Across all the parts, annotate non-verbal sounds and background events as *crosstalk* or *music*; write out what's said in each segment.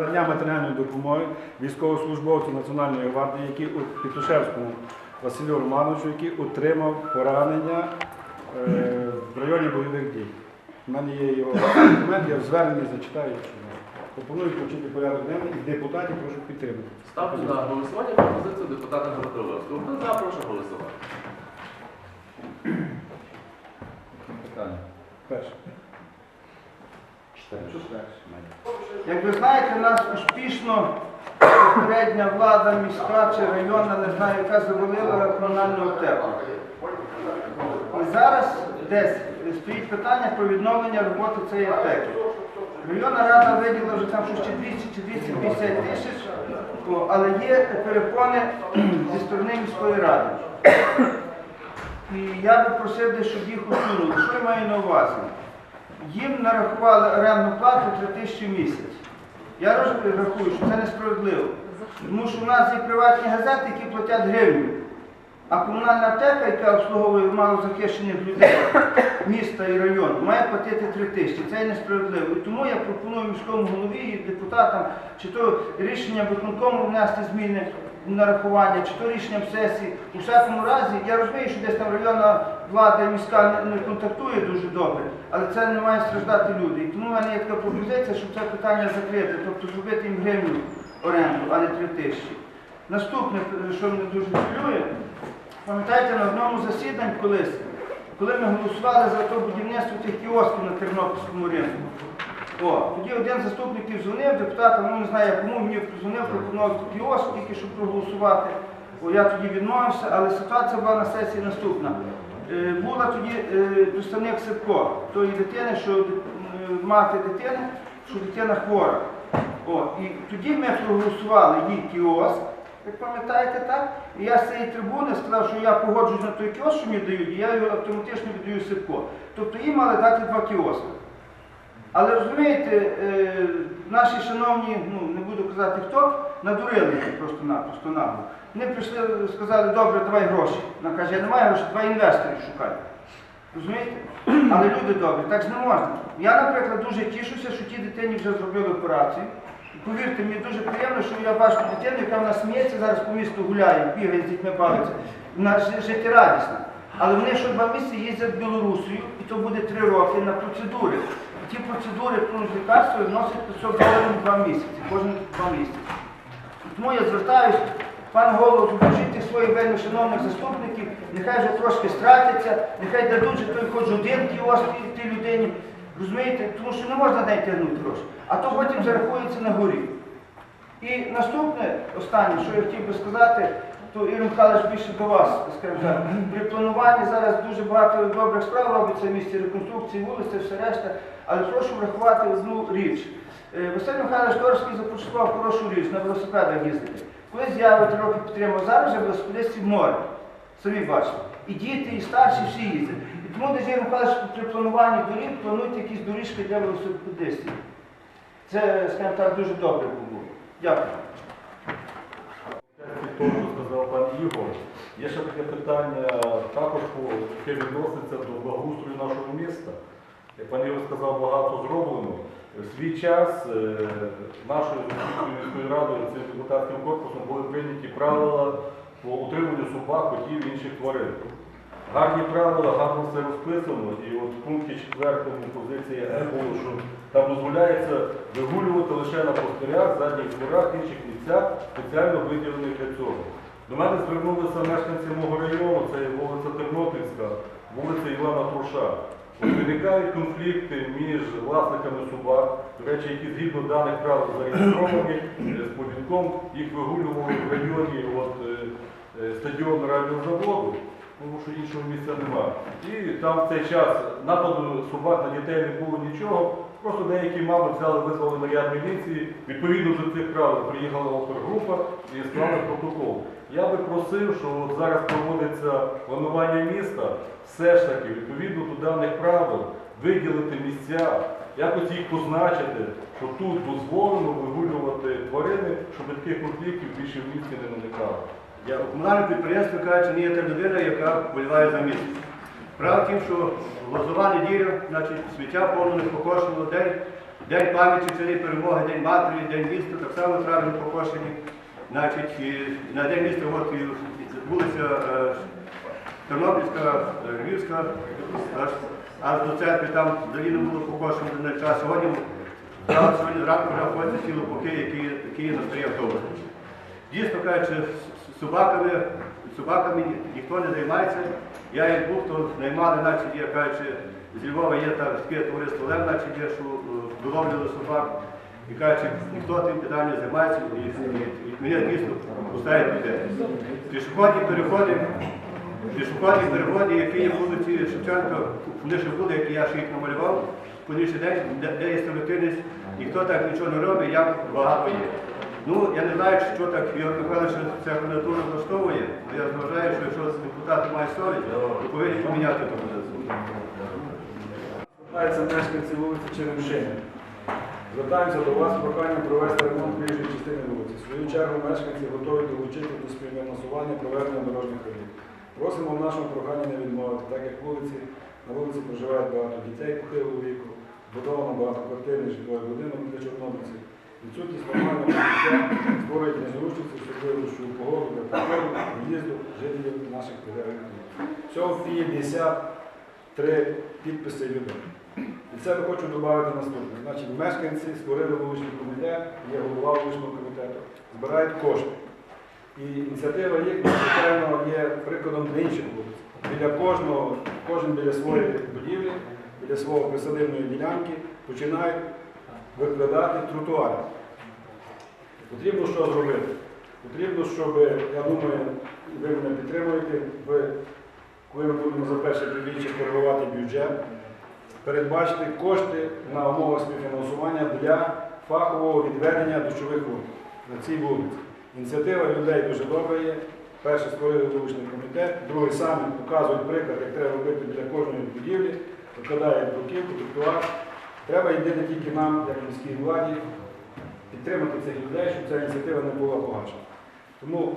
надання матеріальної допомоги військовослужбовцю Національної гвардії, який у Петушевському Василю Романовичу, який отримав поранення е, в районі бойових дій. У мене є його документ, я в зверненні зачитаю. Пропоную включити порядок денний і депутатів прошу підтримати. Ставлю на голосування пропозицію депутата Гнатиловського. Хто за, прошу голосувати. Питання. Перше. Як ви знаєте, нас успішно попередня влада міська чи районна, не знаю, яка завалила комунальну аптеку. І зараз десь стоїть питання про відновлення роботи цієї аптеки. Районна рада виділила вже там щось чи 200 чи 250 тисяч, але є перепони зі сторони міської ради. І я би просив, щоб їх усунули. Що я маю на увазі? Їм нарахували орендну плату 3 тисячі в місяць. Я рахую, що це несправедливо. Тому що в нас є приватні газети, які платять гривню. А комунальна аптека, яка обслуговує малозахищених людей міста і району, має платити 3 тисячі. Це несправедливо. І тому я пропоную міському голові і депутатам, чи то рішенням виконкому внести зміни нарахування, чи то рішенням сесії. У всякому разі, я розумію, що десь там районна влада і міська не, контактує дуже добре, але це не має страждати люди. І тому в мене є така пропозиція, щоб це питання закрити, тобто зробити їм гривню оренду, а не 3 тисячі. Наступне, що мене дуже хвилює, пам'ятаєте, на одному засіданні колись, коли ми голосували за то будівництво тих кіосків на Тернопільському ринку. О, тоді один з заступників дзвонив, депутатам, ну не знаю, кому мені дзвонив, пропонував кіоск, тільки щоб проголосувати. О, я тоді відмовився, але ситуація була на сесії наступна. Е, була тоді е, представник Сипко, тої дитини, що е, мати дитини, що дитина хвора. О, і тоді ми проголосували їй кіоск, як пам'ятаєте, так? І я з цієї трибуни сказав, що я погоджуюсь на той кіоск, що мені дають, і я його автоматично віддаю Сипко. Тобто їм мали дати два кіоски. Але розумієте, е, наші шановні, ну не буду казати хто, надурили просто-напросто нагло. Вони прийшли, сказали, добре, давай гроші. Вона каже, я не маю грошей, давай інвесторів шукай. Розумієте? *clears throat* Але люди добрі, так ж не можна. Я, наприклад, дуже тішуся, що ті дитині вже зробили операцію. Повірте, мені дуже приємно, що я бачу дитину, яка в нас сміється, зараз по місту гуляє, бігає з дітьми бавиться. Вона жи- життєрадісна. Але вони що два місяці їздять в Білорусію, і то буде три роки на процедури. Ті процедури з лікарства вносять 500 доларів два місяці, кожні два місяці. Тому я звертаюся, пан голову, допоможіть своїх вельми шановних заступників, нехай вже трошки стратяться, нехай дадуть же той хоч один кіоск тій- людині. Розумієте? Тому що не можна дати тягнути гроші, а то потім зарахується на горі. І наступне, останнє, що я хотів би сказати, то Ігор Михайлович більше до вас, так. При плануванні зараз дуже багато добрих справ робиться в місті реконструкції вулиці, все решта, але прошу врахувати одну річ. Е, Василь Михайлович Торський започаткував хорошу річ на велосипедах їздити. Колись я три роки підтримав, зараз вже велосипедистів море. Самі бачите. І діти, і старші всі їздять. І тому десь Ігор Михайлович при плануванні доріг плануйте якісь доріжки для велосипедистів. Це, скажімо так, дуже добре було. Дякую. Те, що сказав пан Ігор, є ще таке питання, також яке відноситься до благоустрою нашого міста. Як пан Ігор сказав, багато зроблено. В свій час е, нашою міською радою, цим депутатським корпусом були прийняті правила по утриманню собак, котів і інших тварин. Гарні правила, гарно все розписано, і от в пункті 4 позиція Е було, що там дозволяється вигулювати лише на пустирях, задніх дворах, інших місцях, спеціально виділених для цього. До мене звернулися мешканці мого району, це вулиця Тернопільська, вулиця Івана Труша. Виникають конфлікти між власниками собак, до речі, які згідно даних правил зареєстровані е, з повідком, їх вигулювали в районі от, е, е, стадіону радіозаводу тому що іншого місця немає. І там в цей час нападу собак на дітей не було нічого. Просто деякі мами взяли, визвали наряд міліції. Відповідно до цих правил приїхала опергрупа і склали протокол. Я би просив, що от зараз проводиться планування міста, все ж таки, відповідно до даних правил, виділити місця, якось їх позначити, що тут дозволено вигулювати тварини, щоб таких конфліктів більше в місті не виникало. Я комунальне підприємство це не є та людина, яка вболіває за місто. Справа в тім, що лозова неділя, значить, сміття повно не покошено, день День пам'яті, День перемоги, День матері, День міста, так само травні покошені. Значить, на День міста от, вулиця е, Тернопільська, е, Львівська, аж, до церкви там взагалі не було покошено на час. Сьогодні, сьогодні зранку вже ходять ці лопухи, які, які є на старі. Дійсно кажучи, собаками, собаками ніхто не займається. Я як був, то наймали, значить, є, кажучи, з Львова є там таке товариство Лев, значить, є, що е, виловлювали собак. І кажучи, ніхто тим питанням не займається, і, і, і мене дійсно пускають людей. Пішохідні переходи, пішохідні переходи, які є вулиці Шевченка, вони ще були, які я ще їх намалював, по інший день, де, де є столітинець, ніхто так нічого не робить, як багато є. Ну, я не знаю, що так Ігор Михайлович ця кандидатура влаштовує, але я вважаю, що якщо депутати мають совість, то повинні поміняти ту кандидатуру. Звертаються мешканці вулиці Черемшини. Звертаємося до вас з проханням провести ремонт ближньої частини вулиці. В свою чергу мешканці готові долучити до співфінансування проведення дорожніх робіт. Просимо в нашому проханні не відмовити, так як вулиці, на вулиці проживають багато дітей похилого віку, збудовано багатоквартирний житловий будинок для чорнобильців. Відсутність нормального життя створюють незручності, особливо погоду для приходу, в'їзду жителів наших міст. Всього 53 підписи людей. І це я хочу додати наступне. Значить, мешканці створили вуличний комітет, є голова вуличного комітету, збирають кошти. І ініціатива їх, звичайно, є прикладом для інших вулиць. Біля кожного, кожен біля своєї будівлі, біля свого присадибної ділянки починають викладати тротуари. Потрібно що зробити? Потрібно, щоб, я думаю, ви мене підтримуєте, ви, коли ми будемо за перше півріччя коригувати бюджет, передбачити кошти на умовах співфінансування для фахового відведення дощових вод на цій вулиці. Ініціатива людей дуже добра є. Перше створили вуличний комітет, другий самі показують приклад, як треба робити для кожної будівлі, викладають бруківку, тротуар. Треба йти не тільки нам, як міській владі, підтримати цих людей, щоб ця ініціатива не була погашена. Тому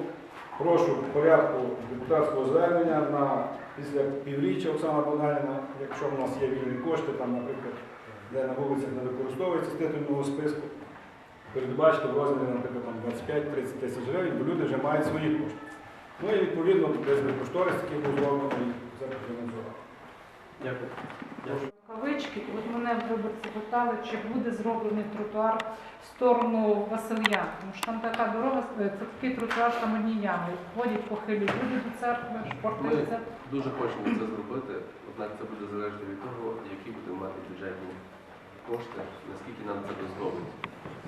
прошу порядку депутатського звернення на після півріччя Оксана Богданівна, якщо в нас є вільні кошти, там, наприклад, де на вулицях не використовується з титульного списку, передбачити в розмірі, наприклад, 25-30 тисяч гривень, бо люди вже мають свої кошти. Ну і відповідно десь би кошторис, який був зроблений, це профінансувати. Дякую. Кавички, от мене виборці питали, чи буде зроблений тротуар в сторону Василья. Тому що там така дорога, е, це такий тротуар, там одні ями. Ходять похилі люди до церкви, Ми шпортиться. дуже хочемо це зробити, однак це буде залежати від того, які будемо мати бюджетні кошти, наскільки нам це дозволить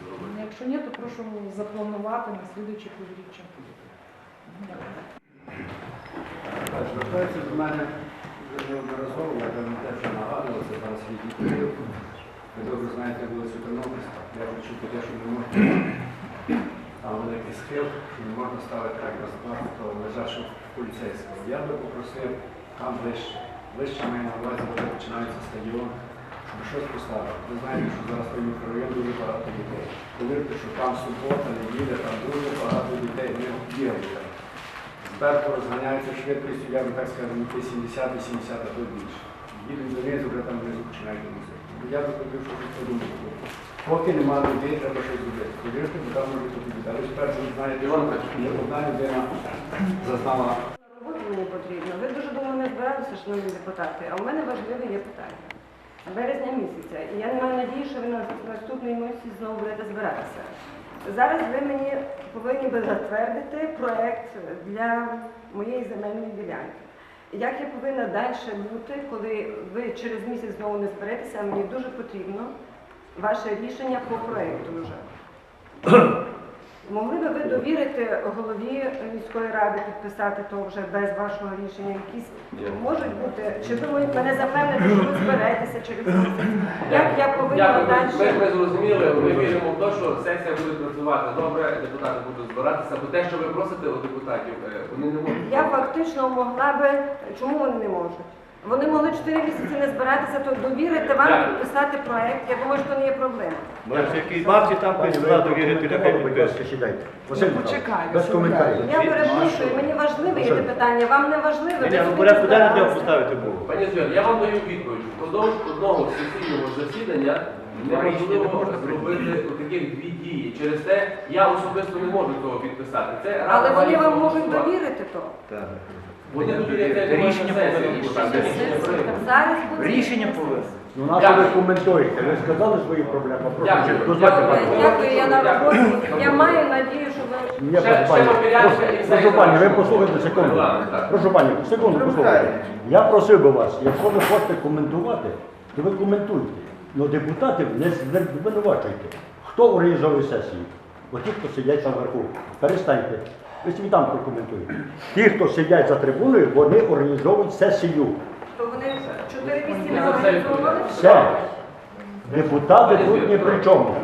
зробити. Якщо ні, то прошу запланувати на слідуючі півріччя. Звертаються до мене неодноразово, я теж вже нагадував, це зараз період. Ви добре знаєте вулицю Тернопільська. Я хочу те, що не можна. Там великий схил, і не можна ставити так на склад, то лежачого поліцейського. Я би попросив там ближче. Ближче маю на увазі, де починається стадіон, щоб щось поставити. Ви знаєте, що зараз той мікрорайон дуже багато дітей. Повірте, що там субота, неділя, там дуже багато дітей не бігають. Зверху розганяється швидкістю, я би так скажу, на 70 70 а то більше. Їдуть донизу, вже там внизу починають мусити. Я би хотів, щоб ви подумали. Поки немає людей, треба щось зробити. Повірте, бо там може бути біда. Ви ж перше знаєте, Іван Петрович. не одна людина зазнала Роботи мені потрібно. Ви дуже довго не збиралися, шановні депутати, а в мене важливе є питання. Березня місяця. І я не маю надії, що ви на наступний місяць знову будете збиратися. Зараз ви мені повинні би затвердити проєкт для моєї земельної ділянки. Як я повинна далі бути, коли ви через місяць знову не зберетеся, мені дуже потрібно ваше рішення по проєкту вже. *clears throat* Могли би ви довірити голові міської ради підписати то вже без вашого рішення? Якісь можуть бути? Чи ви мене запевните, що ви зберетеся через місяць? Як я повинна Дякую. Ми, далі? ми зрозуміли, ми віримо в те, що сесія буде працювати добре, депутати будуть збиратися, бо те, що ви просите у депутатів, е, вони не можуть. Я фактично могла би. Чому вони не можуть? Вони могли 4 місяці не збиратися, то довірити вам підписати проект. Я думаю, що не є проблема. Бабці там прийшла довірити нехай підписує. сідайте. Василь Почекай, без коментарів. Я перепрошую, мені важливе є питання, вам не важливе. ви Ні, ну порядку денний треба поставити було. Пані Звір, я вам даю відповідь. Впродовж одного сесійного засідання неможливо зробити таких дві дії. Через те я особисто не можу цього підписати. Це Але вони вам можуть довірити то. Вони рішення Зараз буде Рішення повинно. Ну, на що ви коментуєте? Ви сказали свої проблеми? Прошу, Дякую. дозвольте Дякую. пане. Дякую, я на роботі. Я маю надію, що ви Ні, Ще- прошу, ще Прошу- все Прошу, пані, ви послухайте секунду. Ладно, так. Прошу, пані, секунду, послухайте. Я просив би вас, якщо ви хочете коментувати, то ви коментуйте. Ну, депутатів не звинувачуйте. Хто організовує сесії? Оті, хто сидять там вверху. Перестаньте. Ви собі там прокоментуєте. Ті, хто сидять за трибуною, вони організовують сесію. то вони 4 місяці не організовували. Все. Депутати тут ні при чому.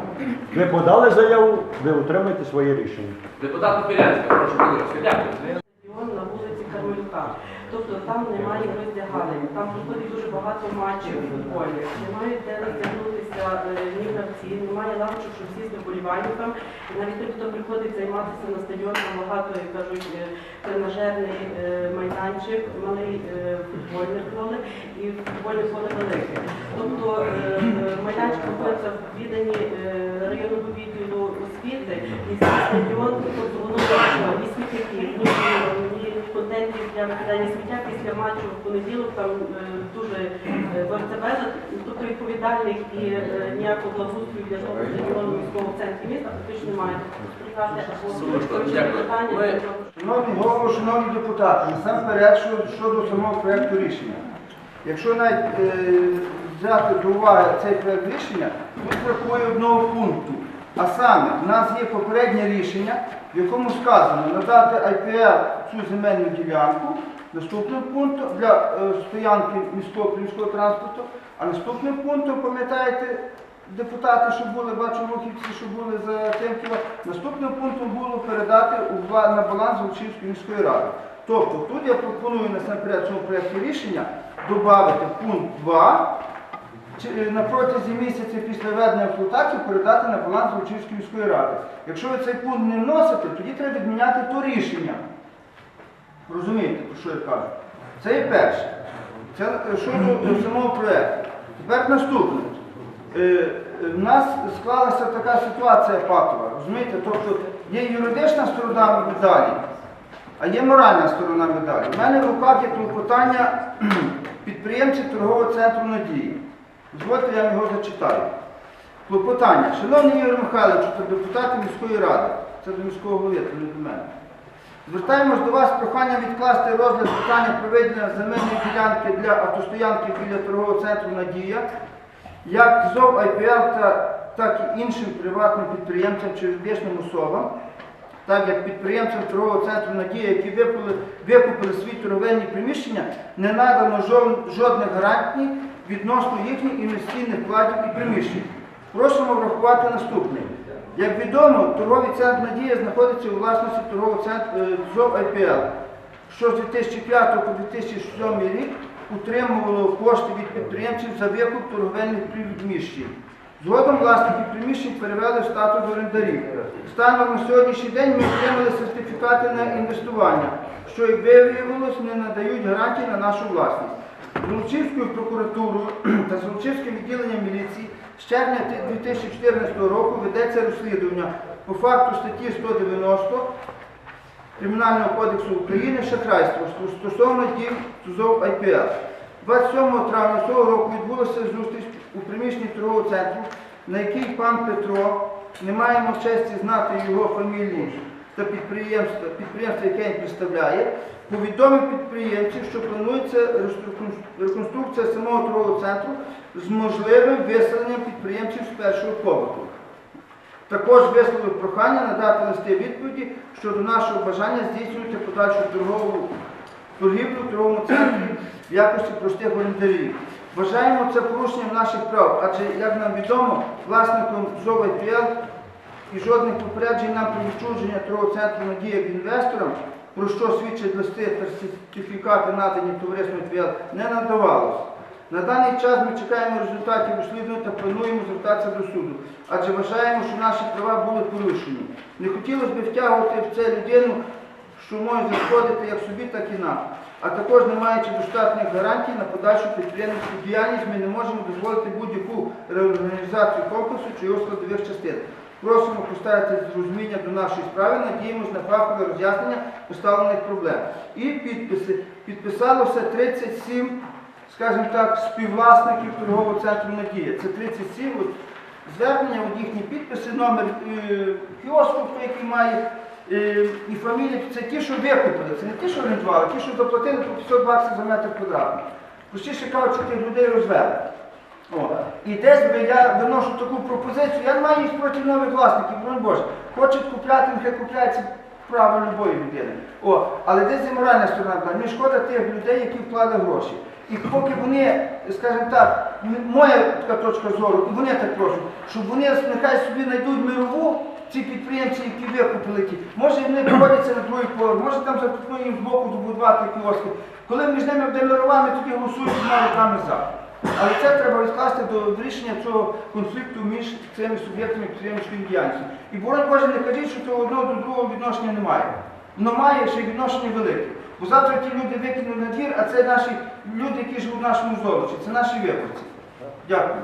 Ви подали заяву, ви отримаєте своє рішення. Депутат Пілянська, прошу Володимирська, дякую. стадіон на вулиці Кармелюка. Тобто там немає роздягалень, там проходить дуже багато матчів футбольних, немає де роздягнутися е, ні гравці, немає лавочок, щоб сісти вболівальникам. І навіть тоді, хто приходить займатися на стадіон, там багато, як кажуть, е, тренажерний е, майданчик, малий е, футбольне поле і футбольне поле велике. Тобто е, е, майданчик знаходиться в відданні е, районного відділу освіти, і стадіон, тобто воно не ні контентів для викидання сміття після матчу в понеділок там е, дуже е, борцевеза, тобто відповідальних і е, ніякого благоустрою для того стадіону міського в центрі міста фактично немає. Тобто дякую. Ми- Шановні голови, шановні депутати, насамперед щодо самого проєкту рішення. Якщо навіть взяти до уваги цей проєкт рішення, тут бракує одного пункту. А саме, в нас є попереднє рішення, в якому сказано надати IPL цю земельну ділянку, наступним пунктом для е, стоянки міського приміського транспорту, а наступним пунктом, пам'ятаєте, депутати, що були, бачу рухівці, що були за Темківа, наступним пунктом було передати на баланс Волчівської міської ради. Тобто тут я пропоную насамперед цьому проєкті рішення додати пункт 2, чи- е, на протязі місяця після введення експлуатації передати на баланс Волчівської міської ради. Якщо ви цей пункт не вносите, тоді треба відміняти то рішення. Розумієте, про що я кажу? Це є перше. Це е, щодо самого проєкту. Тепер наступне. Е, е, нас склалася така ситуація патова, розумієте? Тобто є юридична сторона медалі, а є моральна сторона медалі. У мене в руках є клопотання *clears throat* підприємців торгового центру Надії. Дозвольте, я його зачитаю. Клопотання. Шановний Ігор Михайлович та депутати міської ради, це до міського голови, це не до мене. Звертаємось до вас з проханням відкласти розгляд питання проведення земельної ділянки для автостоянки біля торгового центру Надія, як ЗОВ IPL та так і іншим приватним підприємцям чи юридичним особам, так як підприємцям торгового центру Надія, які викупили, викупили свої торговельні приміщення, не надано жодних гарантій відносно їхніх інвестиційних вкладів і приміщень. Просимо врахувати наступне. Як відомо, торговий центр Надія знаходиться у власності торгового центру е, ЗОВ IPL, що з 2005 по 2007 рік утримувало кошти від підприємців за викуп торговельних приміщень. Згодом власники приміщень перевели в статус орендарів. Станом на сьогоднішній день ми отримали сертифікати на інвестування, що, як виявилось, не надають гарантій на нашу власність. Золочівською прокуратурою *clears throat* та Золочівським відділенням міліції з червня 2014 року ведеться розслідування по факту статті 190 Кримінального кодексу України шахрайство стосовно дій ТУЗОВ IPL. 27 травня цього року відбулася зустріч у приміщенні торгового центру, на якій пан Петро, не маємо честі знати його фамілію та підприємство, підприємство, яке він представляє, повідомив підприємців, що планується реконструкція самого торгового центру з можливим виселенням підприємців з першого побуту. Також висловив прохання надати листи відповіді щодо нашого бажання здійснювати подальшу торгову торгівлю в торговому центрі в якості простих орендарів. Вважаємо це порушенням наших прав, адже, як нам відомо, власником ЗОВ «ІПЛ» і жодних попереджень нам про відчуження торгового центру надія інвесторам, про що свідчать листи та сертифікати надані товариством «ІПЛ», не надавалось. На даний час ми чекаємо результатів розслідування та плануємо звертатися до суду, адже вважаємо, що наші права були порушені. Не хотілося б втягувати в це людину, що може зашкодити як собі, так і нам. а також не маючи достатніх гарантій на подальшу підприємницьку діяльність, ми не можемо дозволити будь-яку реорганізацію комплексу чи його складових частин. Просимо поставити розуміння до нашої справи, надіємось на фахове роз'яснення поставлених проблем. І підписи. Підписалося 37, скажімо так, співвласників торгового центру Надія. Це 37 от, звернення, от їхні підписи, номер е, кіоску, який має, е, і фамілія. Це ті, що викупили, це не ті, що орендували, ті, що заплатили по 500 баксів за метр квадратний. Простіше кажучи, тих людей розвели. І десь би я виношу таку пропозицію, я не маю ніч проти нових власників, бронь Боже. Хочуть купляти, нехай купляється право любої людини. О, але десь є моральна сторона, була. не шкода тих людей, які вклали гроші. І поки вони, скажімо так, моя така точка зору, і вони так просять, щоб вони нехай собі знайдуть мирову, ці підприємці, які викупили ті, може вони проводяться на другий поверх, може там запропонують їм збоку добудувати кіоски. Коли між ними буде мирова, ми тоді голосуємо двома руками за. Але це треба відкласти до рішення цього конфлікту між цими суб'єктами підприємницької діяльності. І боронь Боже, не кажіть, що цього одного до другого відношення немає. Воно має ще й відношення велике. Бо завтра ті люди викинуть на двір, а це наші люди, які живуть в нашому золоті, це наші виборці. Дякую.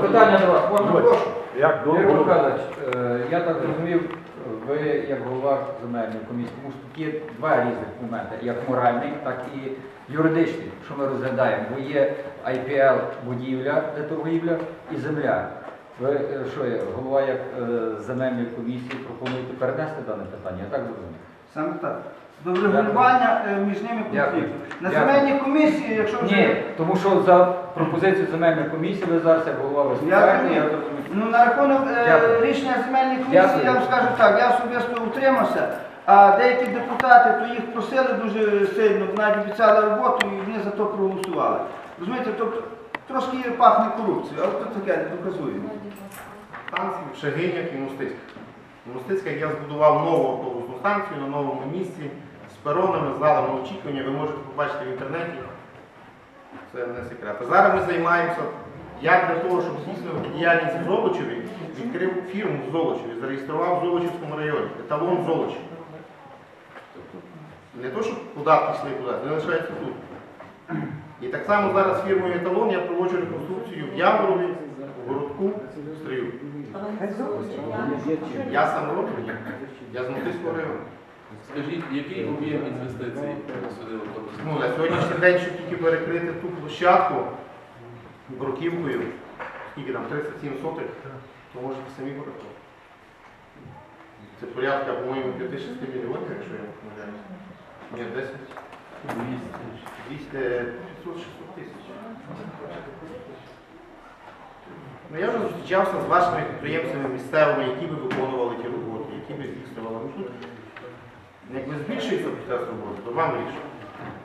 Питання до вас. Можна? Прошу. Як Ігор Михайлович, е, я так зрозумів, ви як голова земельної комісії, тому що є два різних моменти, як моральний, так і юридичний, що ми розглядаємо. Бо є IPL будівля, де торгівля, і земля. Ви е, що, голова як е, земельної комісії пропонуєте перенести дане питання? Я так зрозумів. Саме так. До врегулювання е, між ними Дякую. конфлікту. На Дякую. земельній комісії, якщо вже... Ні, тому що за пропозицію земельної комісії ви зараз як голова виступаєте, я розумію. Ну, на рахунок е, Дякую. рішення земельної комісії, Дякую. я вам скажу так, я особисто утримався, а деякі депутати то їх просили дуже сильно, навіть обіцяли роботу і вони за то проголосували. Розумієте, тобто трошки пахне корупцією, але то таке не доказуємо. станції в Шагинях і Мустицьках. В Мустицьках я збудував нову автобусну станцію на новому місці з перонами, з залами очікування. Ви можете побачити в інтернеті. Це не секрет. А зараз ми займаємося, як для того, щоб здійснювати діяльність в Золочеві, відкрив фірму в Золочеві, зареєстрував в Золочівському районі, еталон Золочів. Не то, щоб податки йшли кудись, вони лишаються тут. І так само зараз з фірмою еталон я проводжу реконструкцію в Яворові, в Городку, в Стрию. Я сам родом, я з Мотильського району. Скажіть, який об'єм інвестицій сюди в Ну, на сьогоднішній день, щоб тільки перекрити ту площадку бруківкою, скільки там 37 сотих, то можете самі порахувати. Це порядка, по-моєму, 5-6 мільйонів, якщо я помиляюсь. Ні, 10. 200, 500-600 тисяч. Ну, я вже зустрічався з вашими підприємцями місцевими, які би виконували ті роботи, які би здійснювали. Якби збільшується процес роботи, то вам рішення.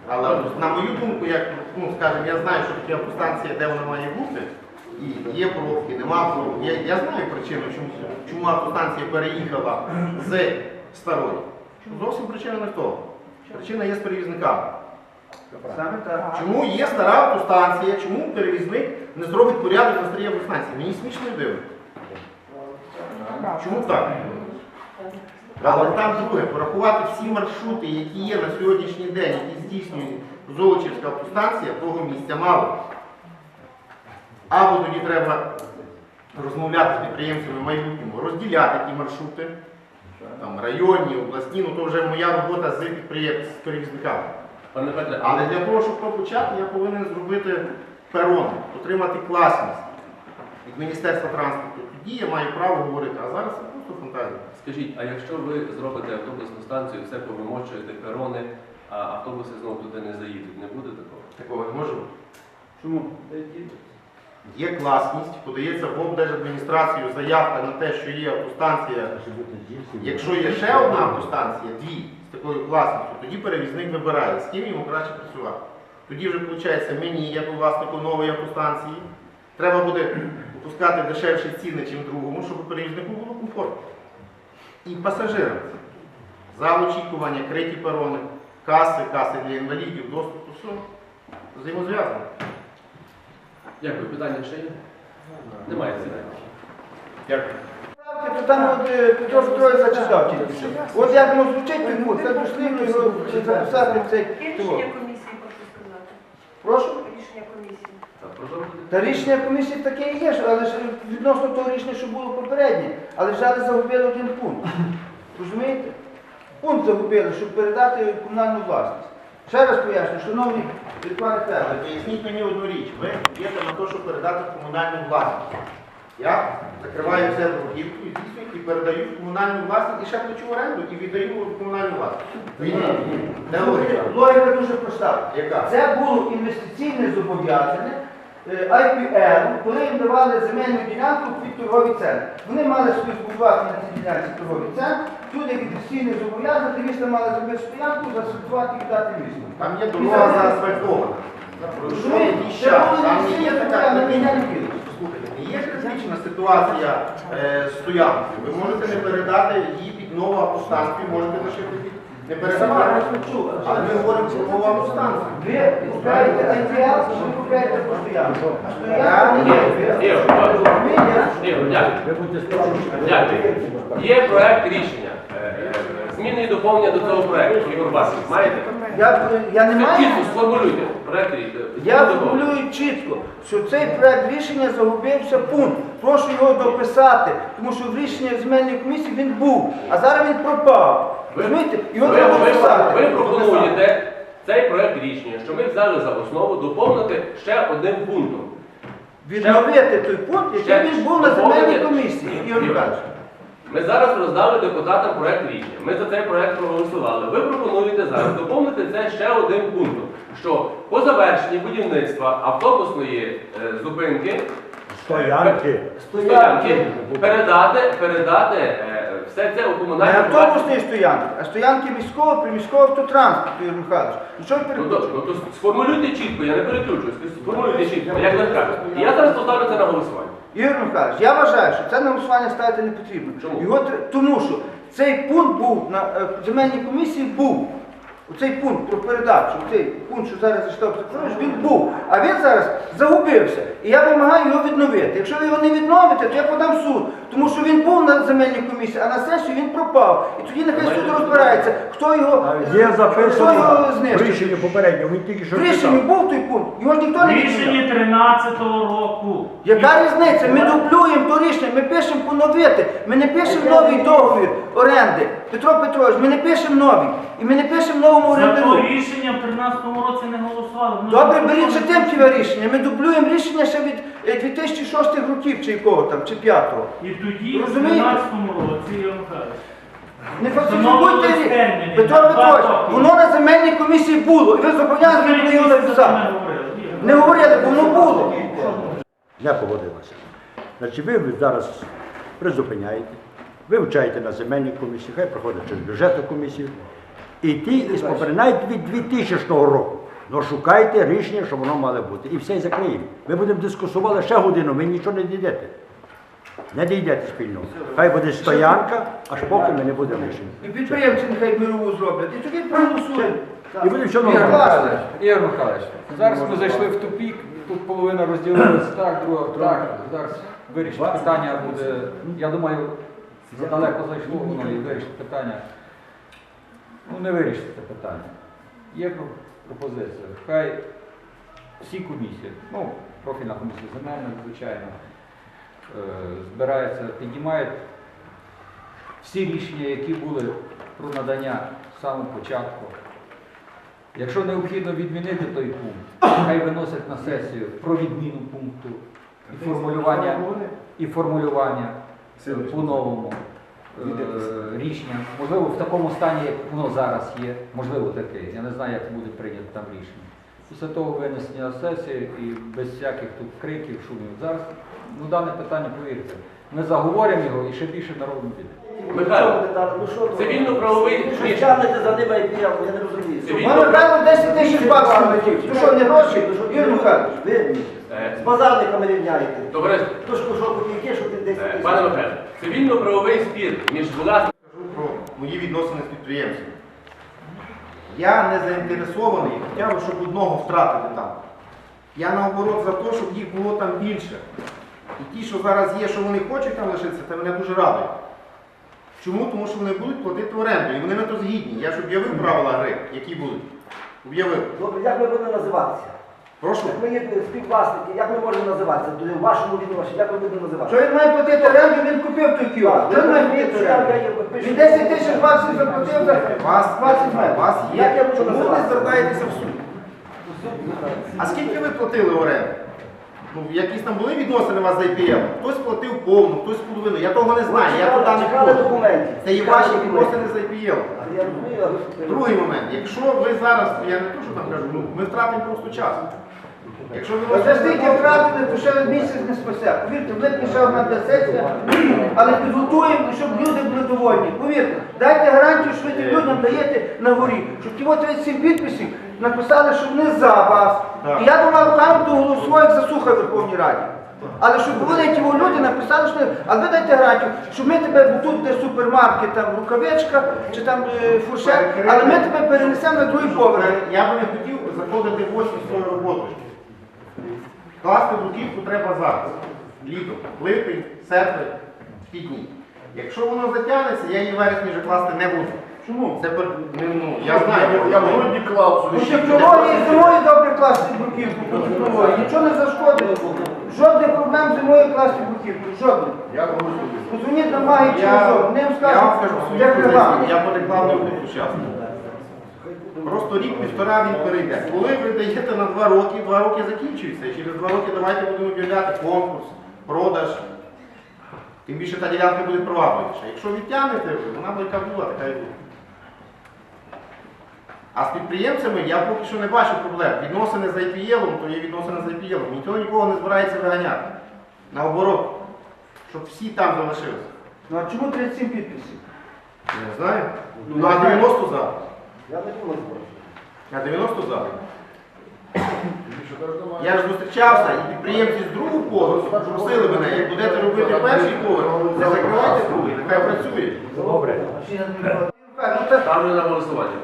Але на мою думку, як, ну, скажімо, я знаю, що таке автостанція, де вона має бути, і є пробки, нема пробки. Я, я знаю причину, чому, чому автостанція переїхала з старої. Зовсім причина не в тому. Причина є з перевізниками. Чому є стара автостанція, чому перевізник не зробить порядок на старій автостанції? Мені смішно і дивно. Чому так? Але там друге, порахувати всі маршрути, які є на сьогоднішній день, які здійснює Золочівська автостанція, того місця мало. Або тоді треба розмовляти з підприємцями в майбутньому, розділяти ті маршрути, там, районні, обласні, ну то вже моя робота з підприємцями, з перевізниками. Але для того, щоб почати, я повинен зробити перон, отримати класність від Міністерства транспорту. Тоді я маю право говорити, а зараз це скажіть, а якщо ви зробите автобусну станцію, все повимочуєте перони, а автобуси знову туди не заїдуть, не буде такого? Такого не може бути. Чому? Є класність, подається в облдержадміністрацію заявка на те, що є автостанція. Якщо є ще одна автостанція, дві з такою класністю, тоді перевізник вибирає, з ким йому краще працювати. Тоді вже виходить мені, як власнику нової автостанції, треба буде *clears throat* опускати дешевші ціни, ніж другому, щоб перевізнику було комфортно. І пасажирам. Зал очікування, криті перони, каси, каси для інвалідів, доступ, все взаємозв'язано. Дякую. Питання ще є? Немає сідання. Дякую. То там от е, Петро Петрович зачитав тільки що. От як воно звучить, він це дослівно його записати в цей. Прошу? Рішення комісії. Так, продовжуйте. Та рішення комісії таке і є, але ж відносно того рішення, що було попереднє, але взяли загубили один пункт. Розумієте? Пункт загубили, щоб передати в комунальну власність. Ще раз поясню, шановні пане Але Федоре, поясніть мені одну річ. Ви даєте на те, щоб передати в комунальну власність. Я закриваю все торгівку і здійснюю і передаю в комунальну власність, і ще плачу оренду і віддаю в комунальну власність. Логіка дуже проста. Яка? Це було інвестиційне зобов'язання е, IPL, коли їм давали земельну ділянку під торговий центр. Вони мали собі збудувати на цій ділянці торговий центр, люди інвестиційне зобов'язання, місто мали зробити стоянку, засвітувати і дати місто. Там є дорога заасфальтована. Не не. Слухайте, не є критична ситуація е, з стоянкою. Ви можете не передати її під нову автостанцію, можете лишити під не передавати. Але ми говоримо про нову автостанцію. Ви купляєте IPL, чи ви купляєте? А стоянка є. Дякую. Є проект рішення. Е, е, Зміни і доповнення до цього проекту. Ігор Васильович, маєте? Я, я не маю. Чітко сформулюйте проект рішення. Я формулюю чітко, що цей проект рішення загубився пункт. Прошу його дописати, тому що в рішенні земельної комісії він був, а зараз він пропав. Ви- Розумієте? Ви, треба ви, ви пропонуєте цей проект рішення, що ми взяли за основу, доповнити ще одним пунктом. Відновити той пункт, який він був на земельній комісії. Ігор Ігор, Михайлович. Ми зараз роздали депутатам проект рішення. Ми за цей проект проголосували. Ви пропонуєте зараз доповнити це ще одним пунктом, що по завершенні будівництва автобусної е, зупинки Стоянки. стоянки передати, передати е, все це у Не автобусної автобусні стоянки, а стоянки міського, приміського автотранспорту, Юрій Михайлович. Ну що ви Ну, ну, то сформулюйте чітко, я не переключуюсь. Сформулюйте чітко, як ви кажете. І я зараз поставлю це на голосування. Ігор Михайлович, я вважаю, що це на голосування ставити не потрібно. Чому? Його тр- тому що цей пункт був на е, земельній комісії був. Оцей пункт про передачу, цей пункт, що зараз зачитав Петрович, він був. А він зараз загубився. І я вимагаю його відновити. Якщо ви його не відновите, то я подам суд. Тому що він був на земельній комісії, а на сесію він пропав. І тоді нехай суд розбирається, хто його, Є записано в знищив. рішенні попередньо, він тільки що В рішенні був той пункт, його ж ніхто не відміняв. Рішення 13-го року. Яка різниця? Ми дублюємо то рішення, ми пишемо поновити, ми не пишемо новий договір оренди. Петро Петрович, ми не пишемо новий. І ми не пишемо новому За то орендару. рішення в 13-му році не голосували. Воно Добре, не беріть же голосували. тимчеве рішення. Ми дублюємо рішення ще від е, 2006 років чи якого там, чи 5-го. І тоді, в Розумієте? 13-му році, я вам кажу. Не фальсифікуйте рі- Петро Петрович, воно на земельній комісії було, і ви зобов'язані були його написати. Не говорили, бо воно було. Не погодилася. Значить, ви зараз призупиняєте, ви вчаєте на земельній комісії, хай проходить через бюджетну комісію. І ті, із навіть від 2000 року, ну шукайте рішення, що воно мало бути. І все і закриємо. Ми будемо дискусувати ще годину, ви нічого не дійдете. Не дійдете спільно. Хай буде стоянка, аж поки ми не будемо рішення. І підприємці нехай мирову зроблять. І тоді проголосуємо. І буде все Ігор. Михайлович, Ігор Михайлович, зараз ми зайшли в тупік, тут половина розділилась так, друга так. Зараз вирішити питання буде. Я думаю, задалеко зайшло воно і вирішити питання. Ну, не вирішити це питання. Є пропозиція. Хай всі комісії, ну, профільна комісія земельна, звичайно, е, збираються, піднімають всі рішення, які були про надання з самого початку. Якщо необхідно відмінити той пункт, хай виносять на сесію про відміну пункту і формулювання, і формулювання по-новому е, рішення. Можливо, в такому стані, як воно зараз є, можливо, таке. Я не знаю, як буде прийнято там рішення. Після того винесення на сесію і без всяких тут криків, шумів. Зараз ну, дане питання, повірте. Ми заговоримо його і ще більше народу піде. Михайло, ну цивільно-правовий Що ні. тягнете за ними, як я, не розумію. Ми Цивільно- 10 тисяч баксів. Ну що, не гроші? Ну що, Ігор Михайлович, ви е, з базарниками рівняєте. Товариство, То ну, ну, ж які 10 е, Пане Михайло, цивільно-правовий спір між власниками... про мої відносини з підприємцями. Я не заінтересований, хоча б, щоб одного втратили там. Я наоборот за те, щоб їх було там більше. І ті, що зараз є, що вони хочуть там лишитися, це мене дуже радує. Чому? Тому що вони будуть платити оренду. І вони на то згідні. Я ж об'явив правила гри, які будуть. Об'явив. Добре, як ми будемо називатися? Прошу. Ми є співвласники, як ми можемо називатися? В вашому відношенні, як ми будемо називатися? Що він має платити оренду, він купив той кіоск. Він має платити оренду? Він 10 тисяч баксів заплатив за Вас, 20 у метрів. вас є. Як я можу Чому ви називатися? звертаєтеся в суд? А скільки ви платили оренду? Ну, якісь там були відносини у вас з IPM? Хтось платив повну, хтось половину. Я того не знаю, я туди не Чекали входжу. документів. Це є Чекали ваші документів. відносини з IPM. Я розумію, але... Другий момент. Якщо ви зараз, я не то, що там кажу, ну, ми втратимо просто час. Стільки втратили, то ще місяць не спасе. Повірте, в липні ще одна сесія, але підготуємо, щоб люди були довольні. Повірте, дайте гарантію, що ви тим людям даєте на горі, щоб ті 37 підписів написали, що вони за вас. І я думав, руками то голосував, як засуха в Верховній Раді. Але щоб були ті люди написали, що але ви дайте гарантію, що ми тебе тут де супермаркет, там рукавичка чи там е, фуршет, але ми тебе перенесемо на другий поверх. Я би не хотів заходити в осінь з тою роботою. Класти бруківку треба зараз. Літом, липень, серпень, ті дні. Якщо воно затягнеться, я її в вересні вже класти не буду. Чому? Це пер- не, ну, я знаю, я в грудні клав. Ну, технології зимою добре класти бруківку по. Нічого не зашкодить. Жодних проблем зимою класти бруківку. Жодних. Я в грудні. Позвоніть на магію чи Я, разом. Ним я вам скажуть, скажу свою як позицію, я по рекламі не буду учасник. Просто рік-півтора він перейде. Коли ви даєте на два роки, два роки закінчуються. І через два роки давайте будемо об'являти конкурс, продаж. Тим більше та ділянка буде привабливіша. Якщо відтягнете, вона б яка була, така і буде. А з підприємцями я поки що не бачу проблем. Відносини з IPL, то є відносини з IPL. Ніхто нікого не збирається виганяти. Наоборот, щоб всі там залишилися. Ну а чому 37 підписів? Не знаю. Ну, а 90 за. Я не думаю. А 90 за. Я ж зустрічався, і підприємці з другого поверху просили мене, як будете робити перший поверх, не закривайте другий, нехай працює. Добре. Ну, Ставлю на голосування.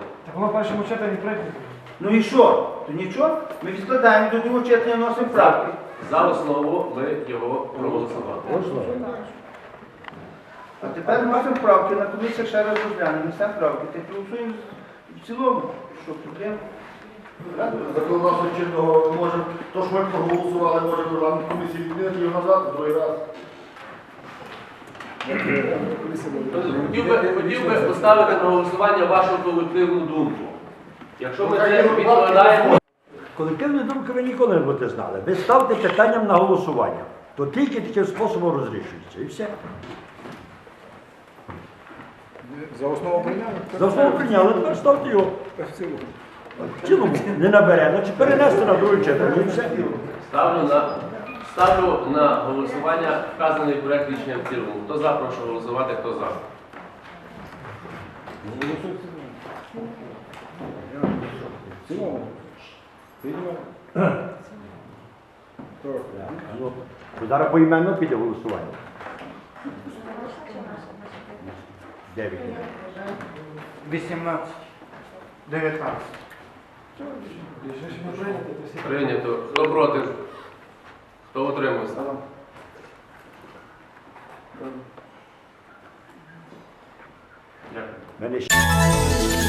Ну і що? То нічого? Ми відкладаємо до другого читання носимо правки. За основу ми його проголосували. А тепер носимо правки, на комісіях ще раз розглянемо, несемо правки. Ти голосуємо в цілому. Що проблем? Законодавство чинного може, то, що ми проголосували, може парламент комісії відмінити його назад, другий раз. Хотів би, хотів би поставити на голосування вашу колективну думку. Якщо ми це відкладаємо. Колективні думки ви ніколи не будете знали. Ви ставте питанням на голосування. То тільки таким способом розрішується. І все. За основу прийняли? За основу прийняли, тепер ставте його. В цілому не набере, значить перенести на друге читання. І все. Ставлю на, ставлю на голосування вказаний проект рішення в цілому. Хто за, прошу голосувати, хто за. Ну, то Зараз поіменно піде голосування. Дев'ять. 18. 19. Прийнято. Хто проти? Хто утримався? Дякую.